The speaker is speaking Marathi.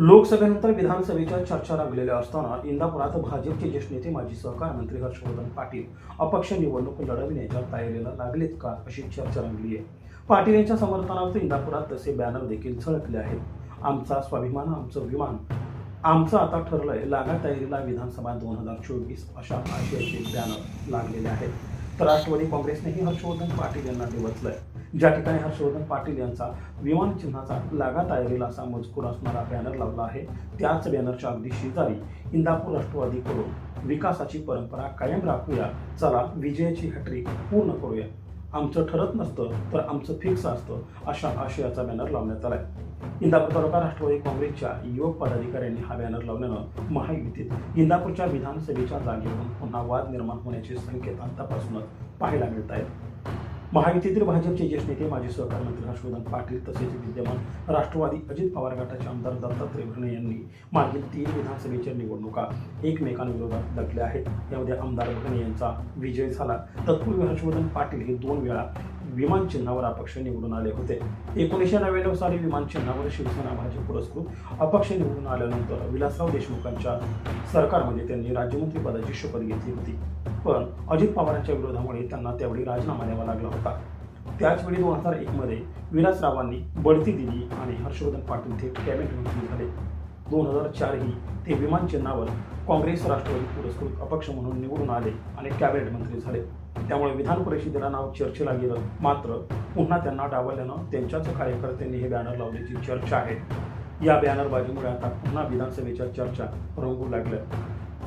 लोकसभेनंतर विधानसभेच्या चर्चा लागलेल्या असताना इंदापुरात भाजपचे ज्येष्ठ नेते माजी सहकार मंत्री हर्षवर्धन पाटील अपक्ष निवडणूक लढविण्याच्या तयारीला लागलेत का अशी चर्चा रंगली आहे. पाटील यांच्या समर्थनार्थ इंदापुरात तसे बॅनर देखील झळकले आहेत. आमचा स्वाभिमान आमचं विमान आमचं आता ठरलंय लागा तयारीला विधानसभा दोन हजार चोवीस अशा आशयाचे बॅनर लागलेले आहेत. तर राष्ट्रवादी काँग्रेसनेही हर्षवर्धन पाटील यांना डिवचलंय ज्या ठिकाणी हर्षवर्धन पाटील यांचा विमान चिन्हाचा लागा तयारीला असा मजकूर असणारा बॅनर लावला आहे त्याच बॅनरच्या अगदी शेजारी इंदापूर राष्ट्रवादीकडून विकासाची परंपरा कायम राखूया चला विजयाची हॅट्रिक पूर्ण करूया. आमचं ठरत नसतं तर आमचं फिक्स असतं अशा आशयाचा बॅनर लावण्यात आलाय. इंदापूर तालुका राष्ट्रवादी काँग्रेसच्या युवक पदाधिकाऱ्यांनी हा बॅनर लावल्यानं महायुतीत इंदापूरच्या विधानसभेच्या जागेवरून पुन्हा वाद निर्माण होण्याचे संकेत आतापासूनच पाहायला मिळत आहेत महायुतीतील भाजपचे ज्येष्ठ नेते माजी सहकार मंत्री हर्षवर्धन पाटील तसेच विद्यमान राष्ट्रवादी अजित पवार गटाचे आमदार दत्तात्रय भरणे यांनी मागील तीन विधानसभेच्या निवडणुका एकमेकांविरोधात लढल्या आहेत. यामध्ये आमदार भरणे यांचा विजय झाला. तत्पूर्वी हर्षवर्धन पाटील हे दोन वेळा विमान चिन्हावर अपक्ष निवडून आले होते. एकोणीसशे नव्याण्णव साली विमान चिन्हावर शिवसेना भाजप पुरस्कृत अपक्ष निवडून आल्यानंतर विलासराव देशमुखांच्या सरकारमध्ये त्यांनी राज्यमंत्री पदाची शपथ घेतली होती. पण अजित पवारांच्या विरोधामुळे त्यांना त्यावेळी राजीनामा द्यावा लागला होता. त्याचवेळी दोन हजार एकमध्ये विलासरावांनी बढती दिली आणि हर्षवर्धन पाटील थेट कॅबिनेट मंत्री झाले. दोन हजार चारही ते विमान चिन्हावर काँग्रेस राष्ट्रवादी पुरस्कृत अपक्ष म्हणून निवडून आले आणि कॅबिनेट मंत्री झाले. त्यामुळे विधान परिषदेला नाव चर्चेला गेलं. मात्र पुन्हा त्यांना डावलल्यानं त्यांच्याच कार्यकर्त्यांनी हे बॅनर लावल्याची चर्चा आहे. या बॅनरबाजीमुळे आता पुन्हा विधानसभेच्या चर्चा रंगू लागल्या.